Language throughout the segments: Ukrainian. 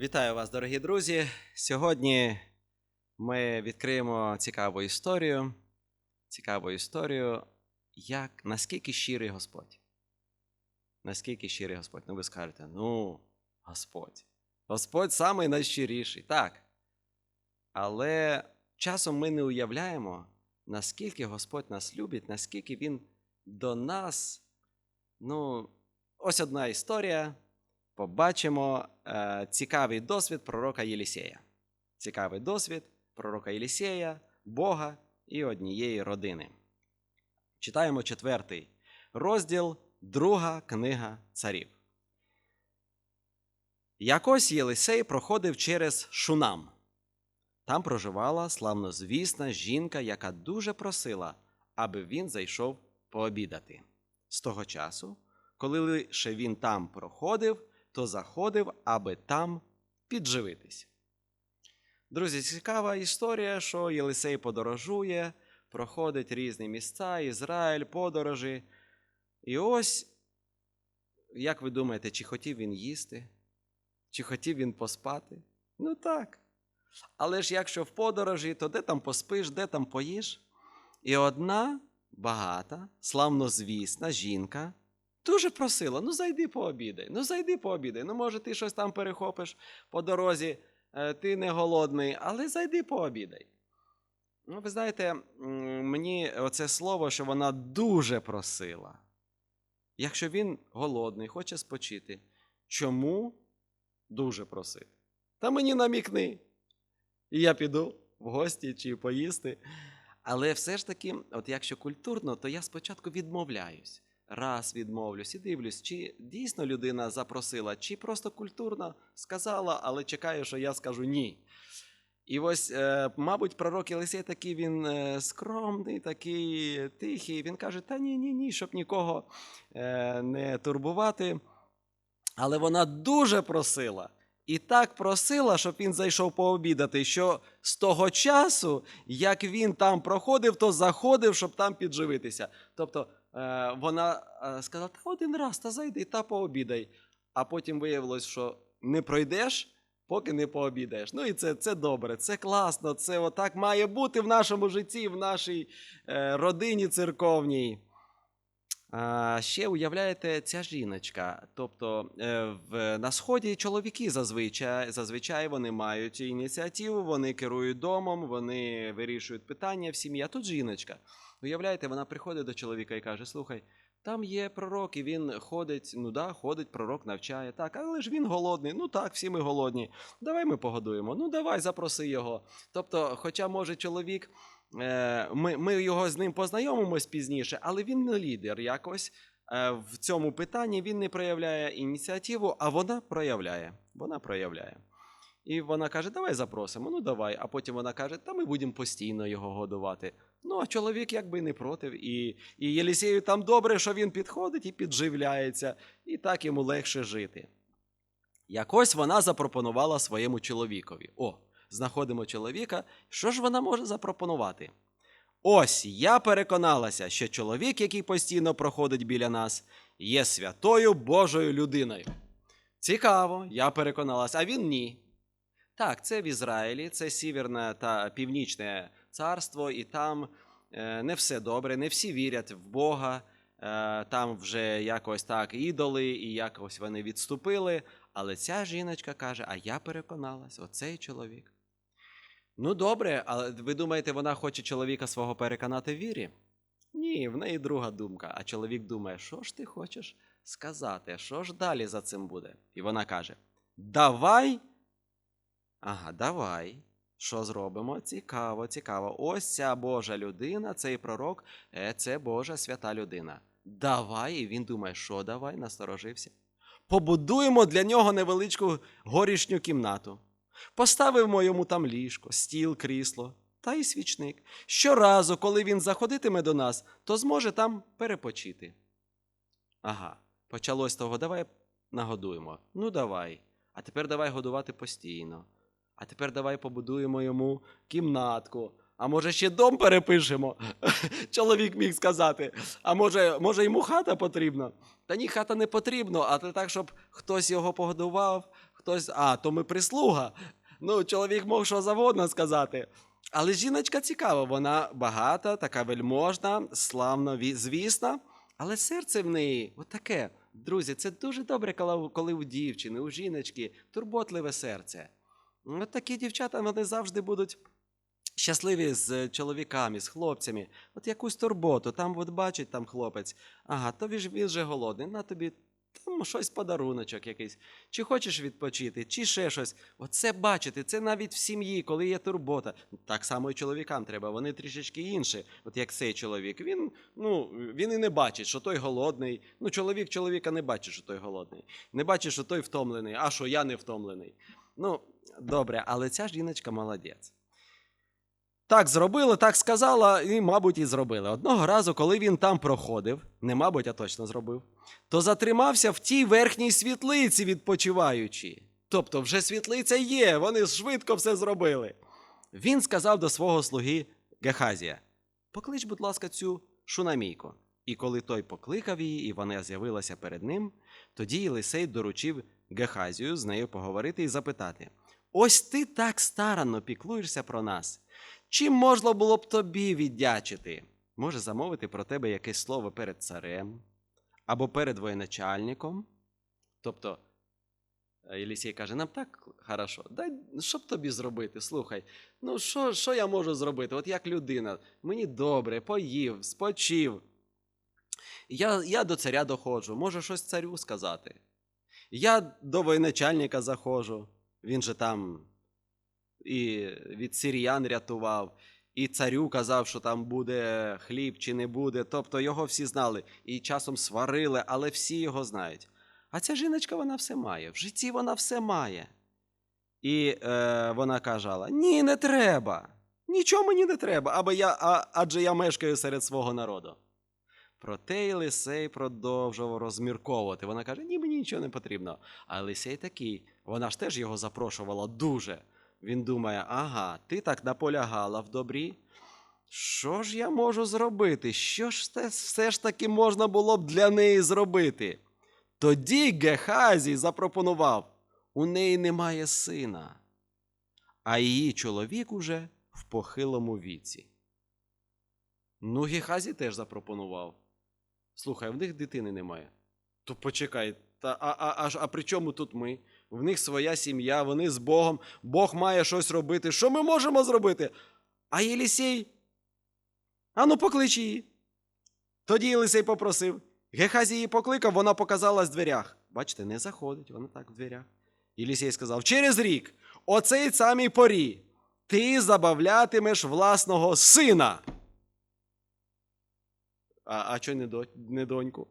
Вітаю вас, дорогі друзі. Сьогодні ми відкриємо цікаву історію. Цікаву історію, як наскільки щирий Господь. Наскільки щирий Господь. Ну, ви скажете, ну, Господь. Господь самий найщиріший. Так. Але часом ми не уявляємо, наскільки Господь нас любить, наскільки Він до нас. Ну, ось одна історія побачимо е, цікавий досвід пророка Єлісея. Цікавий досвід пророка Єлісея, Бога і однієї родини. Читаємо четвертий розділ, друга книга царів. Якось Єлисей проходив через Шунам. Там проживала славнозвісна жінка, яка дуже просила, аби він зайшов пообідати. З того часу, коли лише він там проходив, то заходив, аби там підживитись. Друзі, цікава історія, що Єлисей подорожує, проходить різні місця, Ізраїль, подорожі. І ось, як ви думаєте, чи хотів він їсти? Чи хотів він поспати? Ну так. Але ж якщо в подорожі, то де там поспиш, де там поїш? І одна багата, славнозвісна жінка дуже просила: ну зайди пообідай, ну зайди пообідай. Ну, може, ти щось там перехопиш по дорозі, е, ти не голодний, але зайди пообідай. Ну, ви знаєте, мені оце слово, що вона дуже просила. Якщо він голодний, хоче спочити, чому дуже просити? Та мені намікни. І я піду в гості чи поїсти. Але все ж таки, от якщо культурно, то я спочатку відмовляюсь. Раз відмовлюсь і дивлюсь, чи дійсно людина запросила, чи просто культурно сказала, але чекаю, що я скажу ні. І ось, е, мабуть, пророк Єлисей такий він е, скромний, такий тихий. Він каже: Та ні, ні, ні, щоб нікого е, не турбувати. Але вона дуже просила. І так просила, щоб він зайшов пообідати, що з того часу, як він там проходив, то заходив, щоб там підживитися. Тобто вона е, сказала: та один раз, та зайди, та пообідай. А потім виявилось, що не пройдеш, поки не пообідаєш. Ну і це, це добре, це класно, це отак має бути в нашому житті, в нашій е, родині церковній. А, ще уявляєте, ця жіночка. Тобто е, в, на сході чоловіки зазвичай, зазвичай вони мають ініціативу, вони керують домом, вони вирішують питання в сім'ї. А тут жіночка. Уявляєте, вона приходить до чоловіка і каже: Слухай, там є пророк, і він ходить, ну да, ходить, пророк навчає. Так, але ж він голодний. Ну так, всі ми голодні. Давай ми погодуємо. Ну давай, запроси його. Тобто, хоча може чоловік. Е, Ми, ми його з ним познайомимось пізніше, але він не лідер якось. Е, В цьому питанні він не проявляє ініціативу, а вона проявляє. Вона проявляє. І вона каже: Давай запросимо, ну давай. А потім вона каже, та ми будемо постійно його годувати. Ну, а чоловік якби не проти. І, і Єлісею там добре, що він підходить і підживляється, і так йому легше жити. Якось вона запропонувала своєму чоловікові. О, знаходимо чоловіка. Що ж вона може запропонувати? Ось я переконалася, що чоловік, який постійно проходить біля нас, є святою Божою людиною. Цікаво, я переконалася, а він ні. Так, це в Ізраїлі, це Сіверне та Північне царство, і там е, не все добре, не всі вірять в Бога. Е, там вже якось так ідоли, і якось вони відступили. Але ця жіночка каже: А я переконалась, оцей чоловік. Ну, добре, але ви думаєте, вона хоче чоловіка свого переконати в вірі? Ні, в неї друга думка. А чоловік думає, що ж ти хочеш сказати, що ж далі за цим буде? І вона каже: Давай. Ага, давай. Що зробимо? Цікаво, цікаво. Ось ця Божа людина, цей пророк, е, це Божа свята людина. Давай. І він думає, що давай, насторожився. Побудуємо для нього невеличку горішню кімнату. Поставимо йому там ліжко, стіл, крісло та й свічник. Щоразу, коли він заходитиме до нас, то зможе там перепочити. Ага, почалось того, давай нагодуємо. Ну давай. А тепер давай годувати постійно. А тепер давай побудуємо йому кімнатку. А може ще дом перепишемо? Чоловік міг сказати. А може, може йому хата потрібна? Та ні, хата не потрібна, а так, щоб хтось його погодував, хтось, а, то ми прислуга. Ну, чоловік мог що завгодно сказати. Але жіночка цікава, вона багата, така вельможна, славно звісна, але серце в неї отаке. Друзі, це дуже добре, коли у дівчини, у жіночки турботливе серце. От такі дівчата вони завжди будуть щасливі з чоловіками, з хлопцями. От якусь турботу, там от бачить там хлопець, ага, то він він же голодний, на тобі там щось подаруночок якийсь. Чи хочеш відпочити, чи ще щось. Оце бачити, це навіть в сім'ї, коли є турбота. Так само і чоловікам треба, вони трішечки інші. От як цей чоловік, він, ну, він і не бачить, що той голодний. Ну, чоловік чоловіка не бачить, що той голодний. Не бачить, що той втомлений, а що я не втомлений. Ну, добре, але ця жіночка молодець. Так зробила, так сказала, і, мабуть, і зробили. Одного разу, коли він там проходив, не мабуть, а точно зробив, то затримався в тій верхній світлиці, відпочиваючи. Тобто, вже світлиця є, вони швидко все зробили. Він сказав до свого слуги Гехазія: Поклич, будь ласка, цю шунамійку. І коли той покликав її, і вона з'явилася перед ним, тоді Єлисей доручив Гехазію з нею поговорити і запитати: Ось ти так старанно піклуєшся про нас. Чим можна було б тобі віддячити? Може замовити про тебе якесь слово перед царем або перед воєначальником? Тобто, е, Єлісій каже: нам так хорошо, дай що б тобі зробити? Слухай, ну що, що я можу зробити? От як людина, мені добре, поїв, спочив. Я, я до царя доходжу, можу щось царю сказати. Я до воєначальника заходжу, він же там і від сіріян рятував, і царю казав, що там буде хліб чи не буде. Тобто його всі знали і часом сварили, але всі його знають. А ця жіночка вона все має. В житті вона все має. І е, вона казала: Ні, не треба. Нічого мені не треба, аби я, а, адже я мешкаю серед свого народу. Проте Єлисей продовжував розмірковувати. Вона каже: Ні, мені нічого не потрібно. А Єлисей такий, вона ж теж його запрошувала дуже. Він думає: ага, ти так наполягала в добрі. Що ж я можу зробити? Що ж те все ж таки можна було б для неї зробити? Тоді Гехазій запропонував: у неї немає сина, а її чоловік уже в похилому віці. Ну, Гехазій теж запропонував. Слухай, в них дитини немає. То почекай, та, а, а, а, а при чому тут ми? В них своя сім'я, вони з Богом, Бог має щось робити. Що ми можемо зробити? А Єлісей? Ану, поклич її. Тоді Єлисей попросив. Гехазій її покликав, вона показалась в дверях. Бачите, не заходить, вона так в дверях. Єлісей сказав: через рік, о цей самій порі, ти забавлятимеш власного сина. А, а чого не, до, не доньку?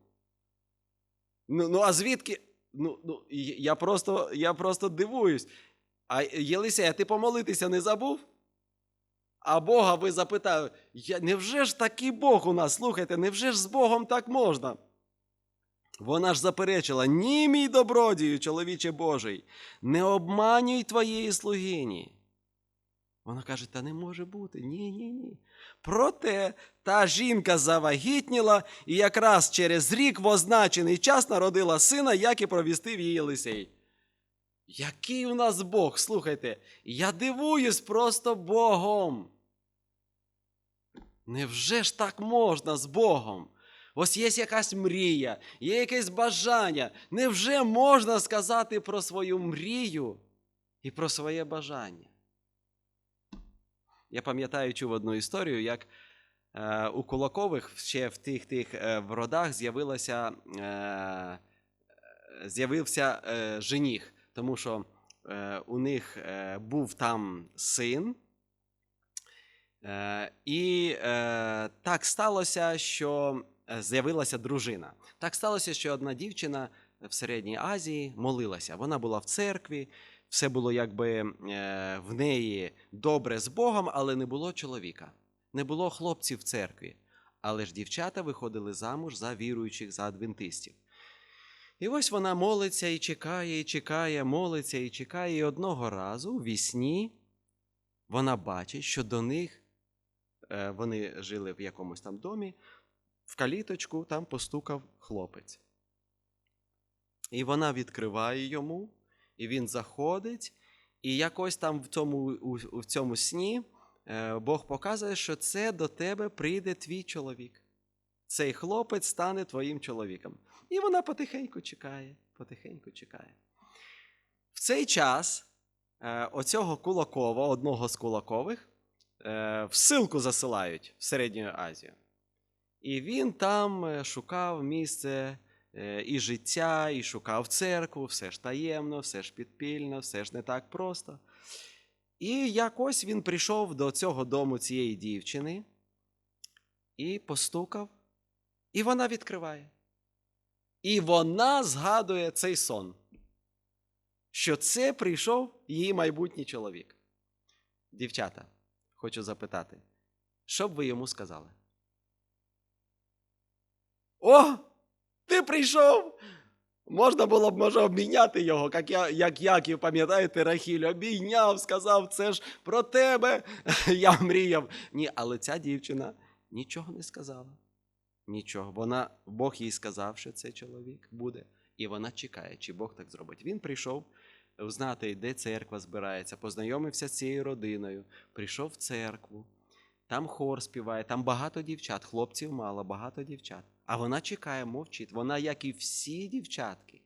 Ну, ну а звідки? Ну, ну, я просто, я просто дивуюсь. А Єлисей, а ти помолитися не забув? А Бога ви запитали, я, невже ж такий Бог у нас? Слухайте, невже ж з Богом так можна? Вона ж заперечила: ні, мій добродію, чоловіче Божий, не обманюй твоєї слугині. Вона каже: та не може бути. Ні, ні, ні. Проте та жінка завагітніла і якраз через рік в означений час народила сина, як і провістив її Єлисей. Який у нас Бог, слухайте, я дивуюсь просто Богом. Невже ж так можна з Богом? Ось є якась мрія, є якесь бажання. Невже можна сказати про свою мрію і про своє бажання? Я пам'ятаю, чув одну історію, як е, у Кулакових ще в тих тих е, в родах з'явилося, е, е, з'явився е, жених, тому що е, у них е, був там син. Е, і е, так сталося, що е, з'явилася дружина. Так сталося, що одна дівчина в Середній Азії молилася. Вона була в церкві, все було якби е, в неї добре з Богом, але не було чоловіка, не було хлопців в церкві. Але ж дівчата виходили замуж за віруючих, за адвентистів. І ось вона молиться і чекає, і чекає, молиться і чекає. І одного разу в вісні вона бачить, що до них е, вони жили в якомусь там домі, в каліточку там постукав хлопець. І вона відкриває йому І він заходить, і якось там в цьому, в цьому сні е, Бог показує, що це до тебе прийде твій чоловік. Цей хлопець стане твоїм чоловіком. І вона потихеньку чекає, потихеньку чекає. В цей час е, оцього Кулакова, одного з Кулакових, е, в силку засилають в Середню Азію. І він там шукав місце і життя, і шукав церкву, все ж таємно, все ж підпільно, все ж не так просто. І якось він прийшов до цього дому цієї дівчини і постукав, і вона відкриває. І вона згадує цей сон, що це прийшов її майбутній чоловік. Дівчата, хочу запитати, що б ви йому сказали? О, ти прийшов! Можна було б може обміняти його, як я, як Яків, пам'ятаєте, Рахіль, обійняв, сказав, це ж про тебе. Я мріяв. Ні, але ця дівчина нічого не сказала. Нічого. Вона, Бог їй сказав, що цей чоловік буде. І вона чекає, чи Бог так зробить. Він прийшов знати, де церква збирається, познайомився з цією родиною, прийшов в церкву, там хор співає, там багато дівчат, хлопців мало, багато дівчат. А вона чекає, мовчить. Вона, як і всі дівчатки,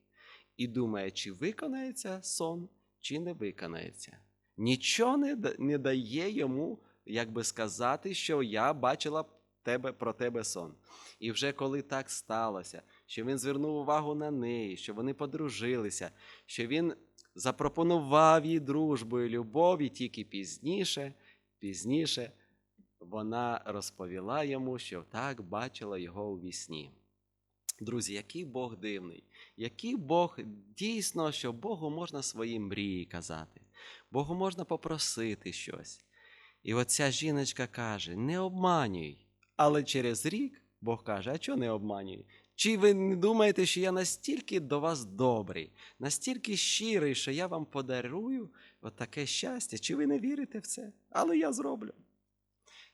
і думає, чи виконається сон, чи не виконається. Нічого не, не дає йому, як би сказати, що я бачила тебе, про тебе сон. І вже коли так сталося, що він звернув увагу на неї, що вони подружилися, що він запропонував їй дружбу і любов, і тільки пізніше, пізніше вона розповіла йому, що так бачила його у вісні. Друзі, який Бог дивний, який Бог дійсно, що Богу можна свої мрії казати, Богу можна попросити щось. І оця жіночка каже: не обманюй. Але через рік Бог каже: а чого не обманюй? Чи ви не думаєте, що я настільки до вас добрий, настільки щирий, що я вам подарую от таке щастя? Чи ви не вірите в це? Але я зроблю.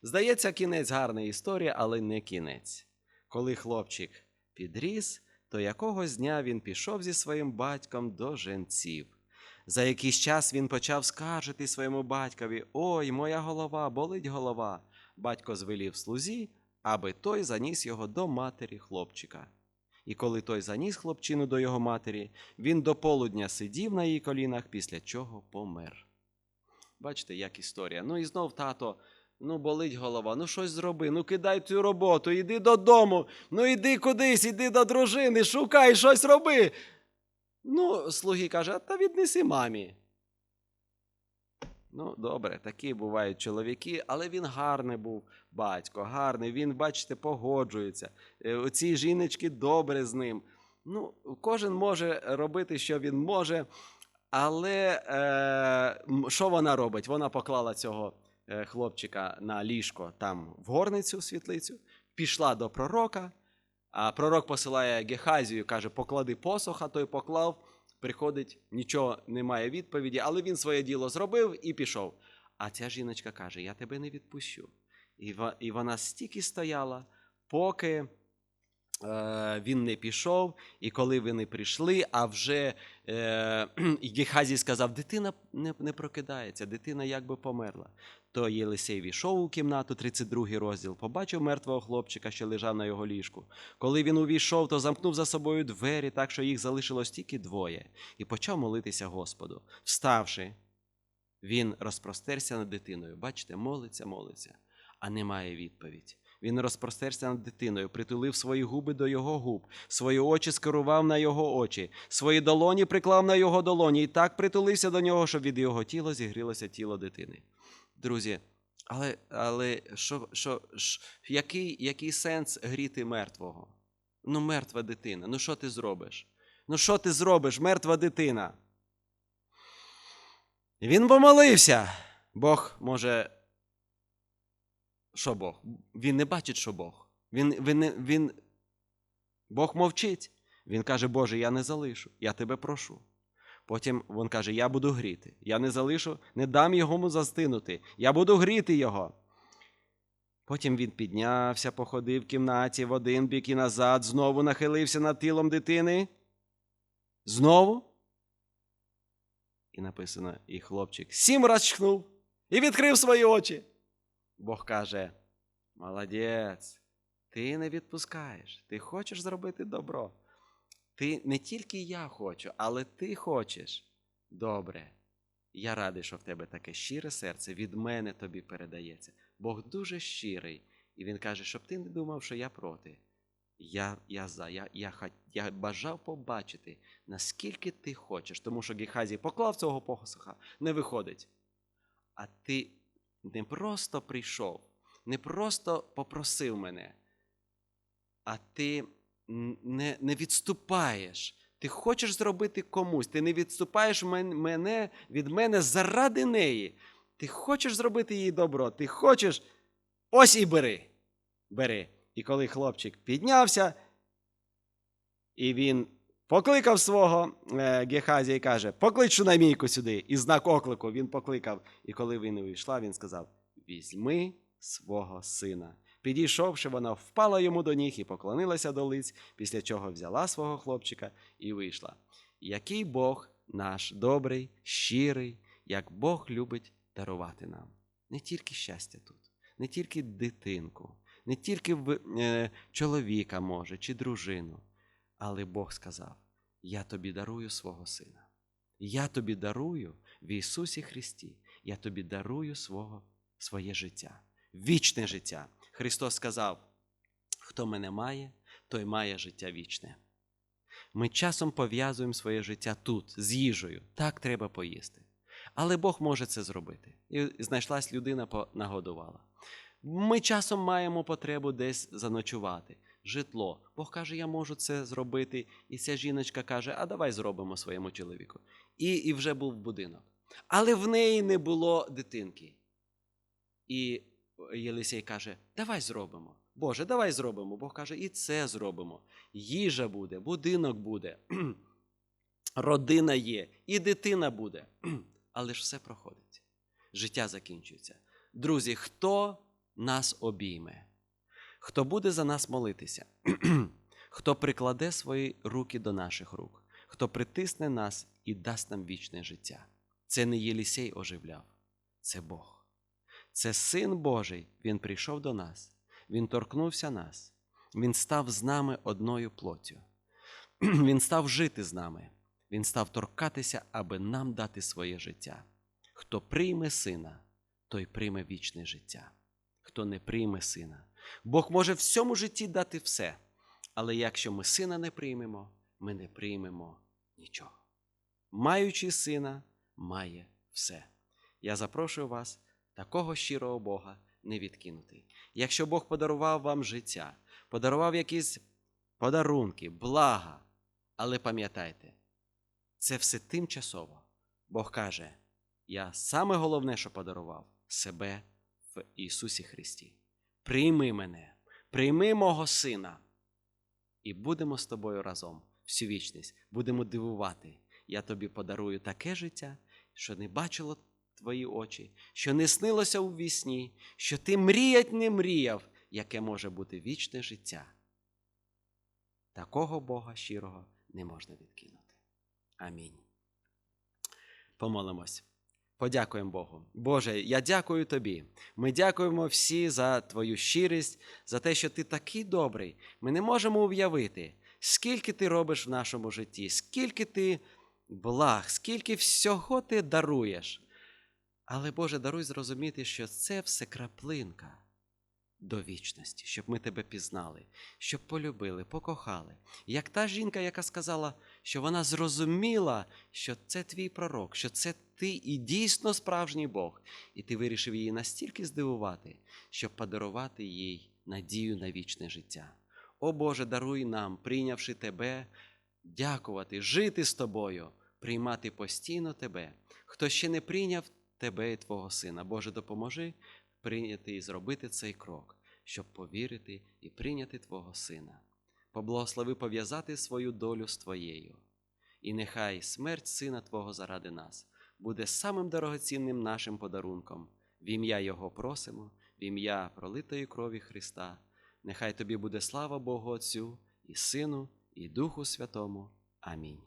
Здається, кінець гарної історії, але не кінець. Коли хлопчик підріс, то якогось дня він пішов зі своїм батьком до женців. За якийсь час він почав скаржити своєму батькові: Ой, моя голова, болить голова. Батько звелів слузі, аби той заніс його до матері хлопчика. І коли той заніс хлопчину до його матері, він до полудня сидів на її колінах, після чого помер. Бачите, як історія. Ну і знов тато, ну болить голова, ну щось зроби, ну кидай цю роботу, іди додому, ну іди кудись, іди до дружини, шукай щось роби. Ну, слуги каже, та віднеси мамі. Ну, добре, такі бувають чоловіки, але він гарний був батько, гарний. Він, бачите, погоджується. Е, Оці жіночки добре з ним. Ну, кожен може робити, що він може. Але е, що вона робить? Вона поклала цього хлопчика на ліжко там в горницю, в світлицю, пішла до пророка, а пророк посилає Гехазію, каже: поклади посох, а той поклав. Приходить, нічого немає відповіді, але він своє діло зробив і пішов. А ця жіночка каже: Я тебе не відпущу. І, вона стільки стояла, поки е, він не пішов, і коли вони прийшли, а вже е, Гехазій сказав: дитина не прокидається, дитина якби померла. То Єлисей війшов у кімнату, 32 розділ, побачив мертвого хлопчика, що лежав на його ліжку. Коли він увійшов, то замкнув за собою двері, так що їх залишилось тільки двоє, і почав молитися Господу. Вставши, він розпростерся над дитиною. Бачите, молиться, молиться, а немає відповідь. Він розпростерся над дитиною, притулив свої губи до його губ, свої очі скерував на його очі, свої долоні приклав на його долоні і так притулився до нього, щоб від його тіла зігрілося тіло дитини. Друзі, але, але що, що, ш- який, який сенс гріти мертвого? Ну, мертва дитина. Ну що ти зробиш? Ну що ти зробиш, мертва дитина? Він помолився. Бог може. Що Бог? Він не бачить, що Бог. Він, він, він... Бог мовчить. Він каже, Боже, я не залишу, я тебе прошу. Потім він каже: Я буду гріти. Я не залишу, не дам йому застинути. Я буду гріти його. Потім він піднявся, походив в кімнаті в один бік і назад, знову нахилився над тілом дитини. Знову. І написано, і хлопчик сім раз чхнув і відкрив свої очі. Бог каже: Молодець, ти не відпускаєш, ти хочеш зробити добро. Ти не тільки я хочу, але ти хочеш. Добре. Я радий, що в тебе таке щире серце від мене тобі передається. Бог дуже щирий, і він каже, щоб ти не думав, що я проти. Я, я за, я, я, я бажав побачити, наскільки ти хочеш, тому що Гехазій поклав цього посоха, не виходить. А ти не просто прийшов, не просто попросив мене, а ти не, не відступаєш. Ти хочеш зробити комусь, ти не відступаєш мене від мене заради неї. Ти хочеш зробити їй добро, ти хочеш. Ось і бери. Бери. І коли хлопчик піднявся, і він покликав свого е, Гехазія і каже: Поклич Шунамійку сюди. І знак оклику він покликав. І коли він увійшла, він сказав: Візьми свого сина. Підійшовши, вона впала йому до ніг і поклонилася до лиць, після чого взяла свого хлопчика і вийшла. Який Бог наш добрий, щирий, як Бог любить дарувати нам. Не тільки щастя тут, не тільки дитинку, не тільки е, чоловіка може чи дружину, але Бог сказав: Я тобі дарую свого сина. Я тобі дарую в Ісусі Христі, я тобі дарую свого, своє життя, вічне життя. Христос сказав: хто мене має, той має життя вічне. Ми часом пов'язуємо своє життя тут, з їжею. Так треба поїсти. Але Бог може це зробити. І знайшлась людина, нагодувала. Ми часом маємо потребу десь заночувати, житло. Бог каже, я можу це зробити. І ця жіночка каже, а давай зробимо своєму чоловіку. І, і вже був будинок. Але в неї не було дитинки. І Єлисей каже: Давай зробимо. Боже, давай зробимо. Бог каже, і це зробимо. Їжа буде, будинок буде, родина є, і дитина буде. Але ж все проходить. Життя закінчується. Друзі, хто нас обійме? Хто буде за нас молитися? Хто прикладе свої руки до наших рук, хто притисне нас і дасть нам вічне життя? Це не Єлісей оживляв, це Бог. Це Син Божий, Він прийшов до нас, Він торкнувся нас, Він став з нами одною плоттю. Він став жити з нами, Він став торкатися, аби нам дати своє життя. Хто прийме сина, той прийме вічне життя. Хто не прийме сина. Бог може в цьому житті дати все. Але якщо ми сина не приймемо, ми не приймемо нічого. Маючи сина, має все. Я запрошую вас такого щирого Бога не відкинути. Якщо Бог подарував вам життя, подарував якісь подарунки, блага, але пам'ятайте, це все тимчасово. Бог каже: Я саме головне, що подарував себе в Ісусі Христі. Прийми мене, прийми мого Сина, і будемо з тобою разом всю вічність, будемо дивувати. Я тобі подарую таке життя, що не бачило твої очі, що не снилося у вісні, що ти мріять не мріяв, яке може бути вічне життя. Такого Бога щирого не можна відкинути. Амінь. Помолимось. Подякуємо Богу. Боже, я дякую Тобі. Ми дякуємо всі за Твою щирість, за те, що Ти такий добрий. Ми не можемо уявити, скільки ти робиш в нашому житті, скільки ти благ, скільки всього ти даруєш. Але, Боже, даруй зрозуміти, що це все краплинка до вічності, щоб ми тебе пізнали, щоб полюбили, покохали. Як та жінка, яка сказала, що вона зрозуміла, що це твій пророк, що це ти і дійсно справжній Бог, і ти вирішив її настільки здивувати, щоб подарувати їй надію на вічне життя. О Боже, даруй нам, прийнявши Тебе, дякувати, жити з тобою, приймати постійно Тебе. Хто ще не прийняв Тебе і Твого Сина, Боже, допоможи прийняти і зробити цей крок, щоб повірити і прийняти Твого Сина. Поблагослови пов'язати свою долю з Твоєю. І нехай смерть Сина Твого заради нас буде самим дорогоцінним нашим подарунком. В ім'я Його просимо, в ім'я пролитої крові Христа. Нехай тобі буде слава Богу Отцю і Сину, і Духу Святому. Амінь.